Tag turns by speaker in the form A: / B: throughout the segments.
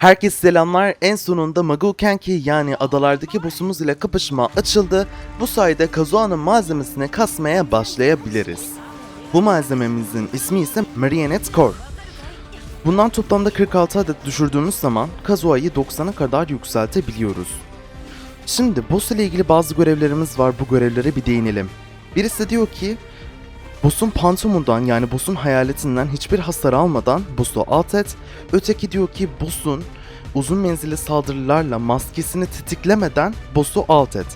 A: Herkese selamlar. En sonunda Magoo Kenki yani adalardaki boss'umuz ile kapışma açıldı. Bu sayede Kazuha'nın malzemesini kasmaya başlayabiliriz. Bu malzememizin ismi ise Marionette Core. Bundan toplamda 46 adet düşürdüğümüz zaman Kazuha'yı 90'a kadar yükseltebiliyoruz. Şimdi boss ile ilgili bazı görevlerimiz var. Bu görevlere bir değinelim. Birisi diyor ki Boss'un pantomundan yani boss'un hayaletinden hiçbir hasar almadan boss'u alt et. Öteki diyor ki boss'un uzun menzilli saldırılarla maskesini tetiklemeden boss'u alt et.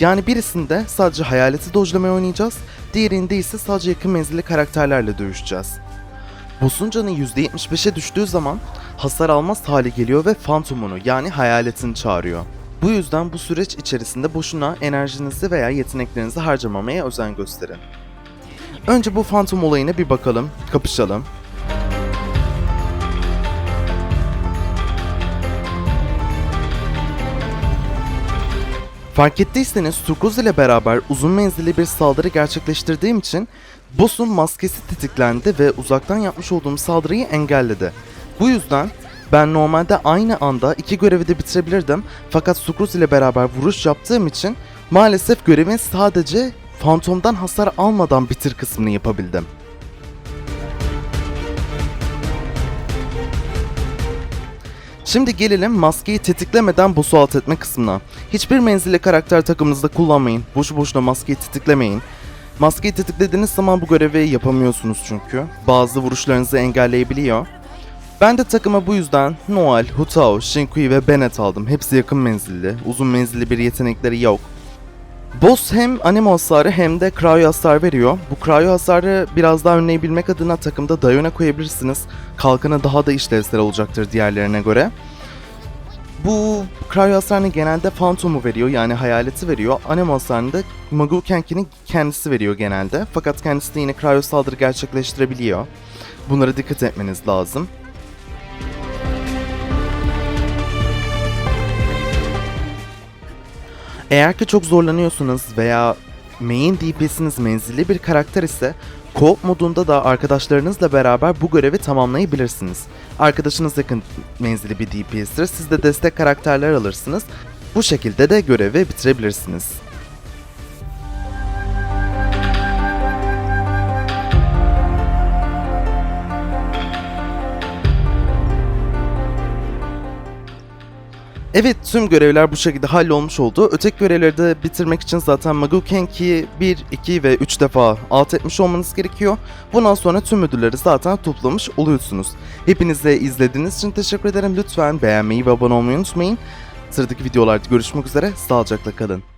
A: Yani birisinde sadece hayaleti dojlamayı oynayacağız, diğerinde ise sadece yakın menzilli karakterlerle dövüşeceğiz. Boss'un canı %75'e düştüğü zaman hasar almaz hale geliyor ve fantomunu yani hayaletini çağırıyor. Bu yüzden bu süreç içerisinde boşuna enerjinizi veya yeteneklerinizi harcamamaya özen gösterin. Önce bu fantom olayına bir bakalım, kapışalım. Fark ettiyseniz Turkuz ile beraber uzun menzilli bir saldırı gerçekleştirdiğim için boss'un maskesi tetiklendi ve uzaktan yapmış olduğum saldırıyı engelledi. Bu yüzden ben normalde aynı anda iki görevi de bitirebilirdim fakat Sukruz ile beraber vuruş yaptığım için maalesef görevin sadece fantomdan hasar almadan bitir kısmını yapabildim. Şimdi gelelim maskeyi tetiklemeden boss'u alt etme kısmına. Hiçbir menzilli karakter takımınızda kullanmayın. Boşu boşuna maskeyi tetiklemeyin. Maskeyi tetiklediğiniz zaman bu görevi yapamıyorsunuz çünkü. Bazı vuruşlarınızı engelleyebiliyor. Ben de takıma bu yüzden Noel, Hutao, Shinkui ve Bennett aldım. Hepsi yakın menzilli. Uzun menzilli bir yetenekleri yok. Boss hem animo hasarı hem de cryo hasar veriyor. Bu cryo hasarı biraz daha önleyebilmek adına takımda Diona koyabilirsiniz. Kalkanı daha da işlevsel olacaktır diğerlerine göre. Bu cryo hasarını genelde Phantom'u veriyor yani hayaleti veriyor. Anemo hasarını da Magoo Kenki'nin kendisi veriyor genelde. Fakat kendisi de yine cryo saldırı gerçekleştirebiliyor. Bunlara dikkat etmeniz lazım. Eğer ki çok zorlanıyorsunuz veya main DPS'iniz menzilli bir karakter ise Co-op modunda da arkadaşlarınızla beraber bu görevi tamamlayabilirsiniz. Arkadaşınız yakın menzilli bir DPS'tir, siz de destek karakterler alırsınız. Bu şekilde de görevi bitirebilirsiniz. Evet tüm görevler bu şekilde hallolmuş oldu. Öteki görevleri de bitirmek için zaten Magoo Kenki'yi 1, 2 ve 3 defa alt etmiş olmanız gerekiyor. Bundan sonra tüm ödülleri zaten toplamış oluyorsunuz. Hepinize izlediğiniz için teşekkür ederim. Lütfen beğenmeyi ve abone olmayı unutmayın. Sıradaki videolarda görüşmek üzere. Sağlıcakla kalın.